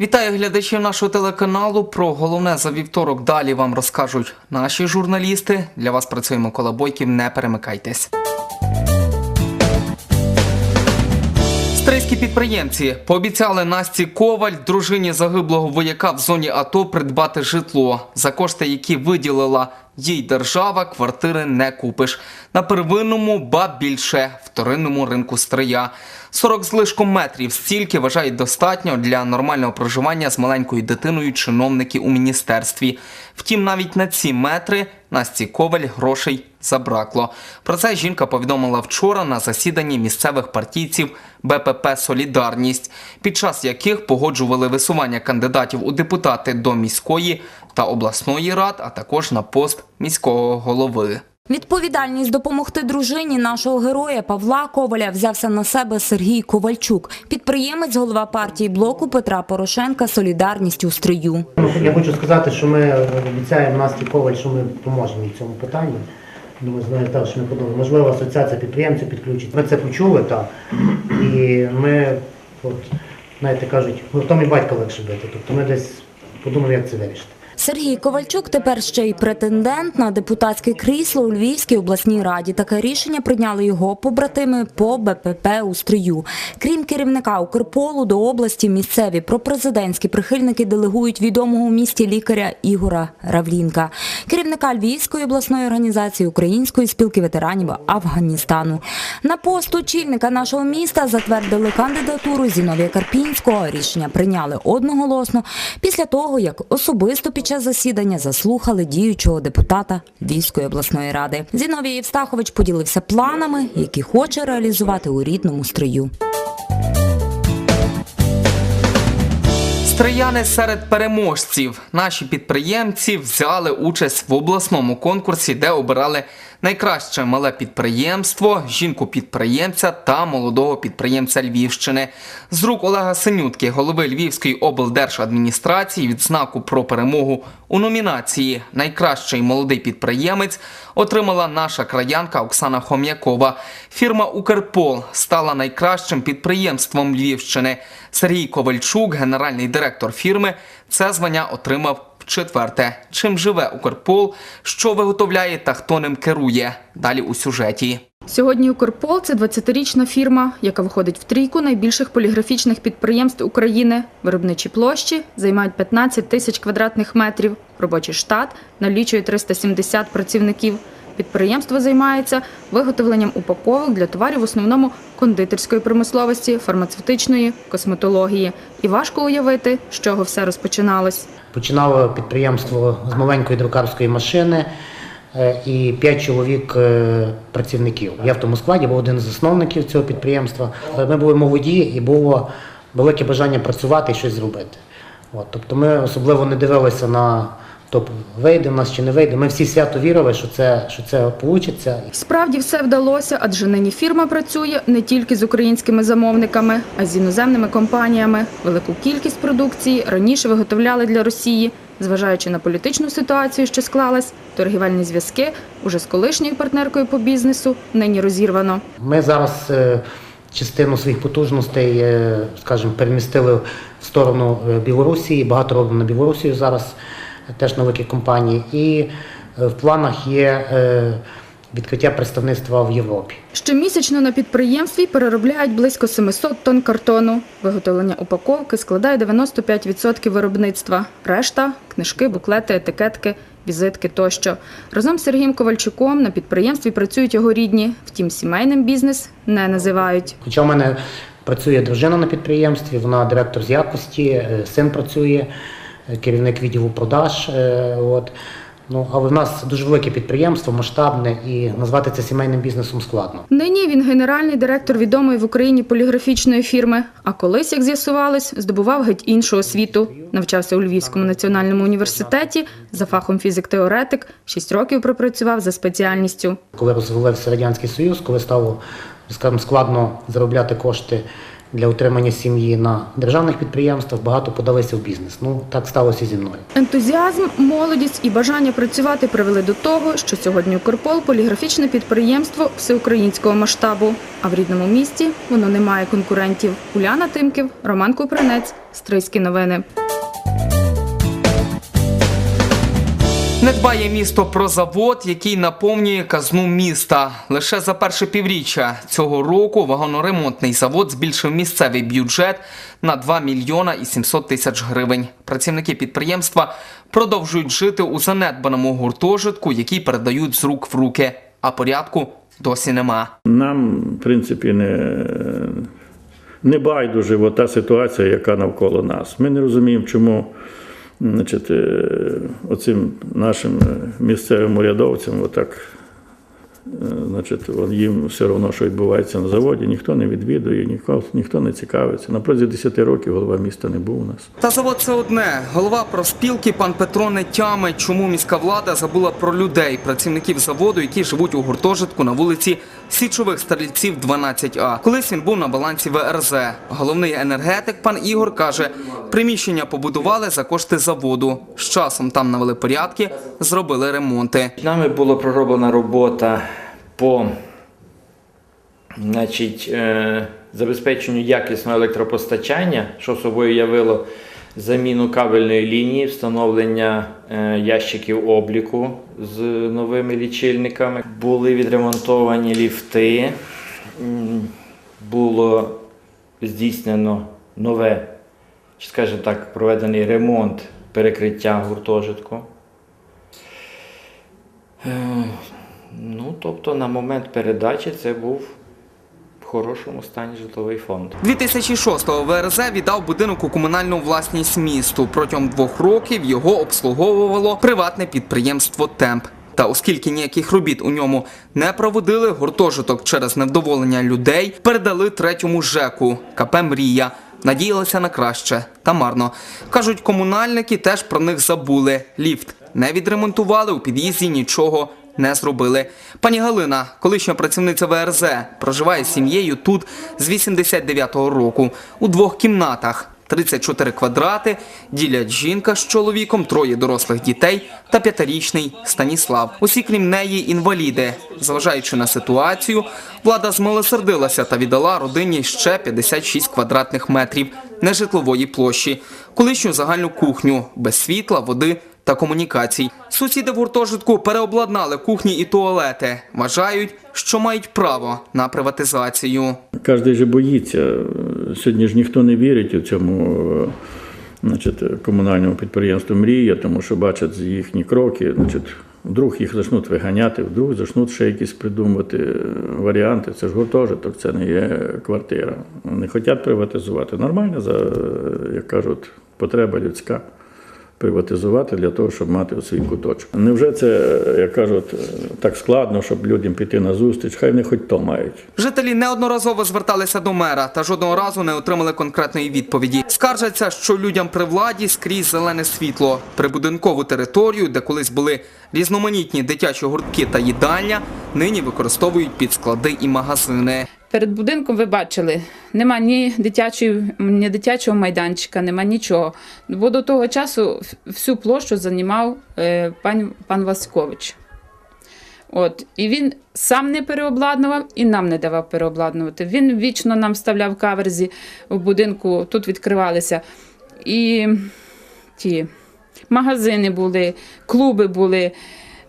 Вітаю глядачів нашого телеканалу. Про головне за вівторок далі вам розкажуть наші журналісти. Для вас працює Микола Бойків. Не перемикайтесь. Стрийські підприємці пообіцяли Насті Коваль, дружині загиблого вояка в зоні АТО, придбати житло. За кошти, які виділила їй держава, квартири не купиш. На первинному, ба більше, вторинному ринку Стрия. 40 з лишком метрів стільки вважають достатньо для нормального проживання з маленькою дитиною чиновники у міністерстві. Втім, навіть на ці метри Насті Коваль грошей забракло. Про це жінка повідомила вчора на засіданні місцевих партійців БПП Солідарність, під час яких погоджували висування кандидатів у депутати до міської та обласної рад, а також на пост міського голови. Відповідальність допомогти дружині нашого героя Павла Коваля взявся на себе Сергій Ковальчук, підприємець, голова партії блоку Петра Порошенка Солідарність у стрию. Ну, Я хочу сказати, що ми обіцяємо Насті Коваль, що ми поможемо їй в цьому питанні. Думаю, знаю так, що ми подумали. Можливо, асоціація підприємців підключить. Ми це почули, так. І ми, от, знаєте, кажуть, ну тому і батька легше бити. Тобто ми десь подумали, як це вирішити. Сергій Ковальчук тепер ще й претендент на депутатське крісло у Львівській обласній раді. Таке рішення прийняли його побратими по БПП у стрию. Крім керівника Укрполу до області місцеві пропрезидентські прихильники делегують відомого у місті лікаря Ігора Равлінка, керівника Львівської обласної організації Української спілки ветеранів Афганістану. На пост очільника нашого міста затвердили кандидатуру Зіновія Карпінського. Рішення прийняли одноголосно після того, як особисто під час засідання заслухали діючого депутата Львівської обласної ради. Зіновій Євстахович поділився планами, які хоче реалізувати у рідному стрию. Стрияни серед переможців. Наші підприємці взяли участь в обласному конкурсі, де обирали найкраще мале підприємство, жінку-підприємця та молодого підприємця Львівщини. З рук Олега Синютки, голови Львівської облдержадміністрації, відзнаку про перемогу у номінації Найкращий молодий підприємець отримала наша краянка Оксана Хом'якова. Фірма Укрпол стала найкращим підприємством Львівщини. Сергій Ковальчук, генеральний директор фірми, це звання отримав вчетверте. Чим живе Укрпол, що виготовляє та хто ним керує? Далі у сюжеті. Сьогодні Укрпол це 20-річна фірма, яка входить в трійку найбільших поліграфічних підприємств України. Виробничі площі займають 15 тисяч квадратних метрів. Робочий штат налічує 370 працівників. Підприємство займається виготовленням упаковок для товарів в основному кондитерської промисловості, фармацевтичної, косметології. І важко уявити, з чого все розпочиналось. Починало підприємство з маленької друкарської машини е, і п'ять чоловік е, працівників. Я в тому складі був один з засновників цього підприємства. Ми були молоді і було велике бажання працювати і щось зробити. От, тобто ми особливо не дивилися на то вийде в нас чи не вийде. Ми всі свято вірили, що це, що це вийде. Справді все вдалося, адже нині фірма працює не тільки з українськими замовниками, а й з іноземними компаніями. Велику кількість продукції раніше виготовляли для Росії. Зважаючи на політичну ситуацію, що склалась, торгівельні зв'язки уже з колишньою партнеркою по бізнесу нині розірвано. Ми зараз е, частину своїх потужностей, е, скажімо, перемістили в сторону е, Білорусі. Багато робимо на Білорусію зараз, теж на великі компанії. І е, в планах є е, відкриття представництва в Європі. Щомісячно на підприємстві переробляють близько 700 тонн картону. Виготовлення упаковки складає 95% виробництва. Решта книжки, буклети, етикетки, візитки тощо. Разом з Сергієм Ковальчуком на підприємстві працюють його рідні. Втім, сімейним бізнес не називають. Хоча в мене працює дружина на підприємстві, вона директор з якості, е, син працює, керівник відділу продаж. е, От. Ну, але в нас дуже велике підприємство, масштабне, і назвати це сімейним бізнесом складно. Нині він генеральний директор відомої в Україні поліграфічної фірми. А колись, як з'ясувалось, здобував геть іншу освіту. Навчався у Львівському національному університеті за фахом фізик-теоретик. Шість років пропрацював за спеціальністю. Коли розвалився Радянський Союз, коли стало скажімо, складно заробляти кошти для утримання сім'ї на державних підприємствах, багато подалися в бізнес. Ну так сталося зі мною. Ентузіазм, молодість і бажання працювати привели до того, що сьогодні Укрпол – поліграфічне підприємство всеукраїнського масштабу. А в рідному місті воно не має конкурентів. Уляна Тимків, Роман Купринець, Стрийські новини. Не дбає місто про завод, який наповнює казну міста. Лише за перше півріччя цього року вагоноремонтний завод збільшив місцевий бюджет на 2 мільйона і 700 тисяч гривень. Працівники підприємства продовжують жити у занедбаному гуртожитку, який передають з рук в руки, а порядку досі нема. Нам, в принципі, не, не байдуже та ситуація, яка навколо нас. Ми не розуміємо, чому значить, е, оцим нашим е, місцевим урядовцям отак, е, значить, їм все одно, що відбувається на заводі, ніхто не відвідує, ніхто, ніхто не цікавиться. На протязі 10 років голова міста не був у нас. Та завод це одне. Голова профспілки пан Петро не тяме, чому міська влада забула про людей, працівників заводу, які живуть у гуртожитку на вулиці Січових стрільців 12А. Колись він був на балансі ВРЗ. Головний енергетик пан Ігор каже, приміщення побудували за кошти заводу. З часом там навели порядки, зробили ремонти. Нами була пророблена робота по значить, е, забезпеченню якісного електропостачання, що собою явило заміну кабельної лінії, встановлення е, ящиків обліку з новими лічильниками. Були відремонтовані ліфти, було здійснено нове, чи скажімо так, проведений ремонт перекриття гуртожитку. Е, Ну, тобто на момент передачі це був хорошому стані житловий фонд. 2006-го ВРЗ віддав будинок у комунальну власність місту. Протягом двох років його обслуговувало приватне підприємство Темп. Та оскільки ніяких робіт у ньому не проводили, гуртожиток через невдоволення людей передали третьому ЖЕКу КП Мрія. Надіялися на краще та марно. Кажуть, комунальники теж про них забули. Ліфт не відремонтували у під'їзді нічого не зробили. Пані Галина, колишня працівниця ВРЗ, проживає з сім'єю тут з 89-го року у двох кімнатах. 34 квадрати ділять жінка з чоловіком, троє дорослих дітей та п'ятирічний Станіслав. Усі, крім неї, інваліди. Зважаючи на ситуацію, влада змилосердилася та віддала родині ще 56 квадратних метрів нежитлової площі, колишню загальну кухню без світла, води та комунікацій. Сусіди в гуртожитку переобладнали кухні і туалети. Вважають, що мають право на приватизацію. Кожен же боїться. Сьогодні ж ніхто не вірить у цьому е, значить, комунальному підприємству Мрія, тому що бачать їхні кроки. Значить, вдруг їх почнуть виганяти, вдруг почнуть ще якісь придумувати е, варіанти. Це ж гуртожиток, це не є квартира. Не хочуть приватизувати. Нормально, за, е, як кажуть, потреба людська. Приватизувати для того, щоб мати свій куточок. Невже це, як кажуть, так складно, щоб людям піти на зустріч? Хай вони хоч то мають. Жителі неодноразово зверталися до мера та жодного разу не отримали конкретної відповіді. Скаржаться, що людям при владі скрізь зелене світло. Прибудинкову територію, де колись були різноманітні дитячі гуртки та їдальня, нині використовують під склади і магазини. Перед будинком ви бачили, нема ні дитячої, ні дитячого майданчика, нема нічого. Бо до того часу всю площу займав е, пан, пан Васькович. От, і він сам не переобладнував і нам не давав переобладнувати. Він вічно нам вставляв каверзі в будинку, тут відкривалися. І ті магазини були, клуби були.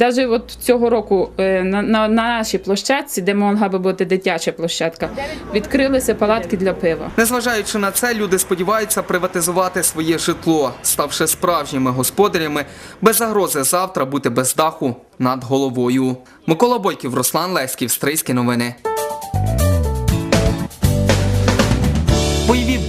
Навіть от цього року е, на, на нашій площадці, де могла би бути дитяча площадка, відкрилися палатки для пива. Незважаючи на це, люди сподіваються приватизувати своє житло, ставши справжніми господарями, без загрози завтра бути без даху над головою. Микола Бойків, Руслан Леськів, Стрийські новини.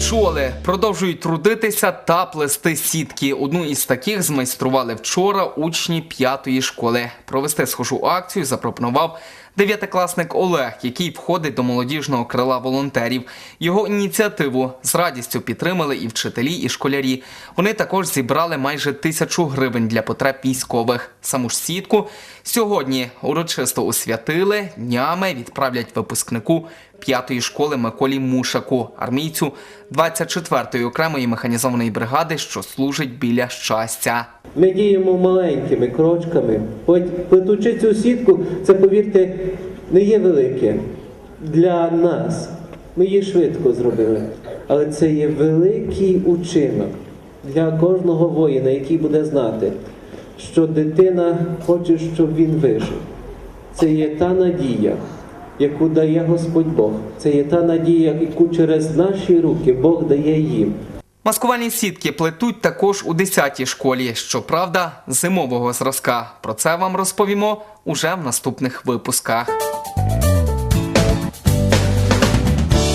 Бджоли продовжують трудитися та плести сітки. Одну із таких змайстрували вчора учні п'ятої школи. Провести схожу акцію запропонував дев'ятикласник Олег, який входить до молодіжного крила волонтерів. Його ініціативу з радістю підтримали і вчителі, і школярі. Вони також зібрали майже тисячу гривень для потреб військових. Саму ж сітку сьогодні урочисто освятили, днями відправлять випускнику п'ятої школи Миколі Мушаку, армійцю 24-ї окремої механізованої бригади, що служить біля щастя. Ми діємо маленькими крочками. Плетучи цю сітку, це, повірте, не є велике для нас. Ми її швидко зробили. Але це є великий учинок для кожного воїна, який буде знати, що дитина хоче, щоб він вижив. Це є та надія, яку дає Господь Бог. Це є та надія, яку через наші руки Бог дає їм. Маскувальні сітки плетуть також у 10-й школі, щоправда, зимового зразка. Про це вам розповімо уже в наступних випусках.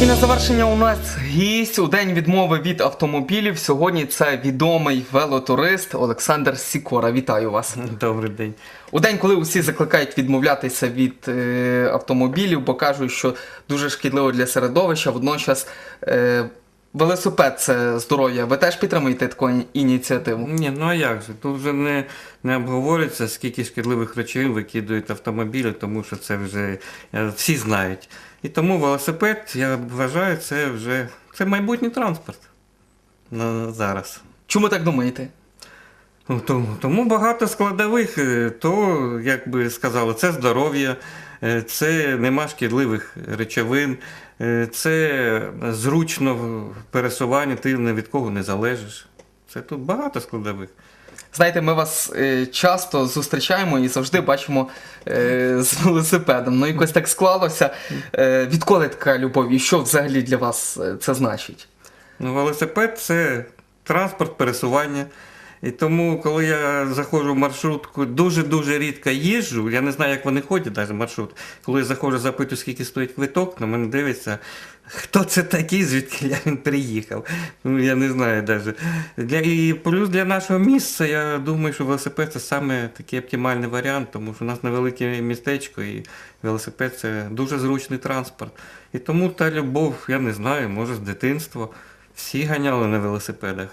І на завершення у нас гість у день відмови від автомобілів. Сьогодні це відомий велотурист Олександр Сікора. Вітаю вас. Добрий день. У день, коли усі закликають відмовлятися від е, автомобілів, бо кажуть, що дуже шкідливо для середовища, водночас е, велосипед це здоров'я. Ви теж підтримуєте таку ініціативу? Ні, ну а як же? Тут вже не, не обговорюється, скільки шкідливих речовин викидують автомобілі, тому що це вже е, всі знають. І тому велосипед, я вважаю, це вже це майбутній транспорт на зараз. Чому так думаєте? Ну, Тому, тому багато складових, е, то, як би сказали, це здоров'я, це нема шкідливих речовин, е, це зручно в пересування, ти ні від кого не залежиш. Це тут багато складових. Знаєте, ми вас е, часто зустрічаємо і завжди бачимо е, з велосипедом. Ну, якось так склалося. Е, відколи така любов і що взагалі для вас е, це значить? Ну, велосипед це транспорт пересування. І тому, коли я заходжу в маршрутку, дуже-дуже рідко їжджу, я не знаю, як вони ходять навіть маршрут. Коли я заходжу, запитую, скільки стоїть квиток, на мене дивиться, хто це такий, звідки я він приїхав. Ну, я не знаю навіть. Для, і плюс для нашого місця, я думаю, що велосипед це саме такий оптимальний варіант, тому що у нас невелике містечко, і велосипед це дуже зручний транспорт. І тому та любов, я не знаю, може з дитинства. Всі ганяли на велосипедах.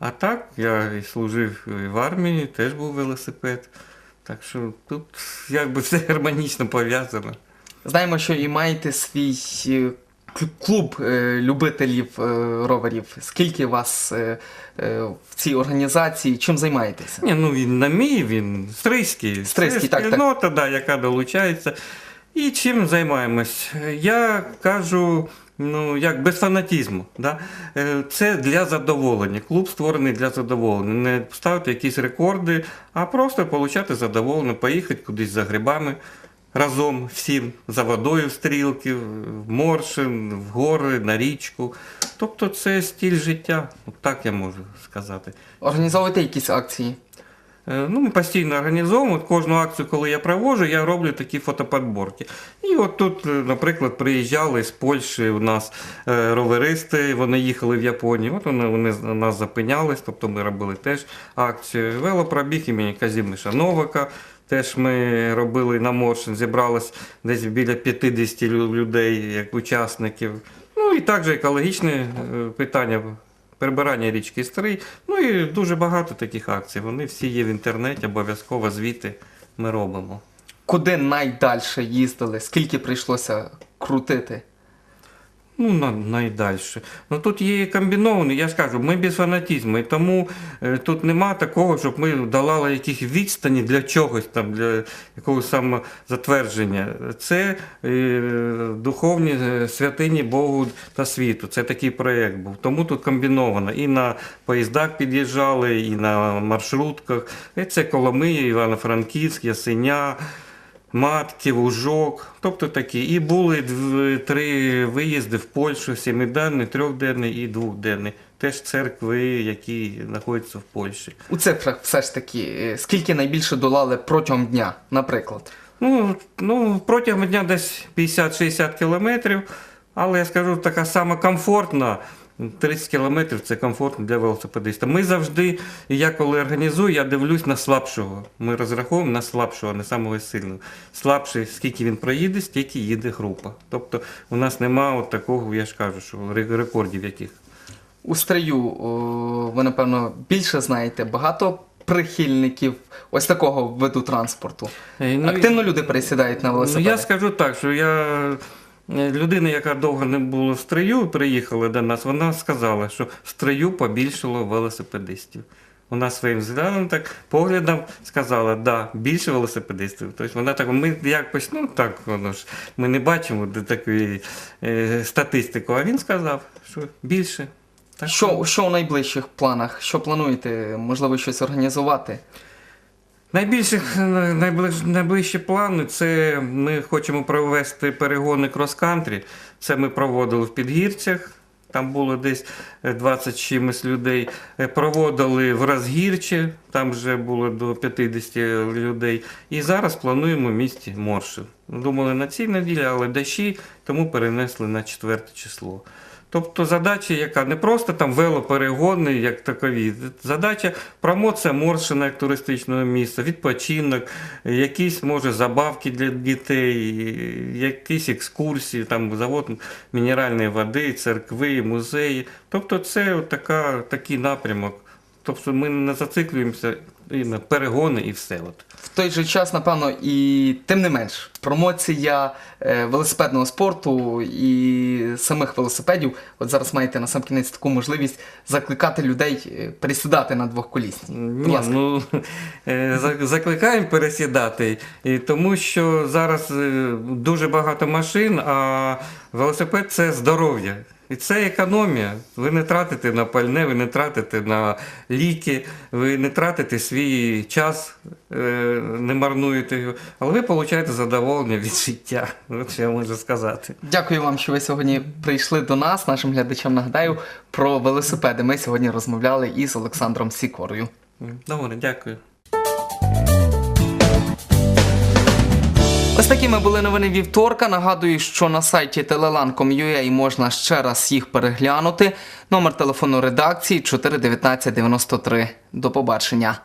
А так, я і служив і в армії, теж був велосипед. Так що тут якби все гармонічно пов'язано. Знаємо, що і маєте свій е, клуб е, любителів е, роверів. Скільки вас е, е, в цій організації? Чим займаєтеся? Ні, ну він на мій, він стрийський. Стрийський, так, так. да, яка долучається. І чим займаємось? Я кажу, ну як без фанатізму. Да? Е, Це для задоволення. Клуб створений для задоволення. Не ставити якісь рекорди, а просто отримати задоволення, поїхати кудись за грибами. Разом всім за водою в стрілки, в моршин, в гори, на річку. Тобто це стиль життя, так я можу сказати. Організовуєте якісь акції? Е, Ну, ми постійно організовуємо. От Кожну акцію, коли я проводжу, я роблю такі фотоподборки. І от тут, е, наприклад, приїжджали з Польщі у нас е, роверисти, вони їхали в Японію. От вони, вони нас запинялись, тобто ми робили теж акцію. Велопробіг імені Казімиша Новика. Теж ми робили на Моршин, зібралось десь біля 50 людей як учасників. Ну і також екологічне питання прибирання річки Стрий. Ну і дуже багато таких акцій. Вони всі є в інтернеті, обов'язково звіти ми робимо. Куди найдальше їздили? Скільки прийшлося крутити? Ну, на, найдальше. Ну тут є і комбіновані, я ж кажу, ми без фанатізму. І тому е, тут нема такого, щоб ми долали яких відстані для чогось там, для якогось самозатвердження. Це е, духовні е, святині Богу та світу. Це такий проєкт був. Тому тут комбіновано. І на поїздах під'їжджали, і на маршрутках. І це Коломия, Івано-Франківськ, Ясеня. Матків, Ужок, тобто такі. І були три виїзди в Польщу, сімиденний, трьохденний і двохденний. Теж церкви, які знаходяться в Польщі. У цифрах все ж таки, е, скільки найбільше долали протягом дня, наприклад? Ну, ну, протягом дня десь 50-60 кілометрів, але я скажу, така сама комфортна 30 кілометрів це комфортно для велосипедиста. Ми завжди, я коли організую, я дивлюсь на слабшого. Ми розраховуємо на слабшого, не самого сильного. Слабший, скільки він проїде, стільки їде група. Тобто у нас немає такого, я ж кажу, що рекордів яких. У стрию ви, напевно, більше знаєте багато прихильників ось такого виду транспорту. Е, ну, Активно люди пересідають на Ну, я скажу так, що я людина, яка довго не була в стрию, приїхала до нас, вона сказала, що в стрию побільшало велосипедистів. Вона своїм взглядом так поглядом сказала, да, більше велосипедистів. Тобто вона так, ми якось, ну так, воно ж, ми не бачимо такої е, статистику, а він сказав, що більше. Так Що, що у найближчих планах? Що плануєте? Можливо, щось організувати? Найближ, найближчі плани це ми хочемо провести перегони крос-кантрі. Це ми проводили в Підгірцях. Там було десь е, 20 з чимось людей. Е, Проводили в Розгірчі, там вже було до 50 людей. І зараз плануємо в місті Моршин. Думали на цій неділі, але дощі, тому перенесли на 4 число. Тобто задача, яка не просто там велоперегони, як такові, задача промоція Моршина як туристичного місця, відпочинок, якісь може забавки для дітей, якісь екскурсії, там завод мінеральної води, церкви, музеї. Тобто це така, такий напрямок. Тобто ми не зациклюємося і на перегони і все. От. В той же час, напевно, і тим не менш, промоція е, велосипедного спорту і самих велосипедів. От зараз маєте на сам кінець таку можливість закликати людей е, пересідати на двохколісні. Будь Ні, ласка. ну е, за- закликаємо пересідати, і тому що зараз е, дуже багато машин, а велосипед це здоров'я. І це економія. Ви не тратите на пальне, ви не тратите на ліки, ви не тратите свій час, е, не марнуєте його, але ви отримуєте задоволення від життя. От що я можу сказати. Дякую вам, що ви сьогодні прийшли до нас. Нашим глядачам нагадаю про велосипеди. Ми сьогодні розмовляли із Олександром Сікорою. Добре, дякую. Такими були новини вівторка. Нагадую, що на сайті telelan.com.ua можна ще раз їх переглянути. Номер телефону редакції 41993. До побачення.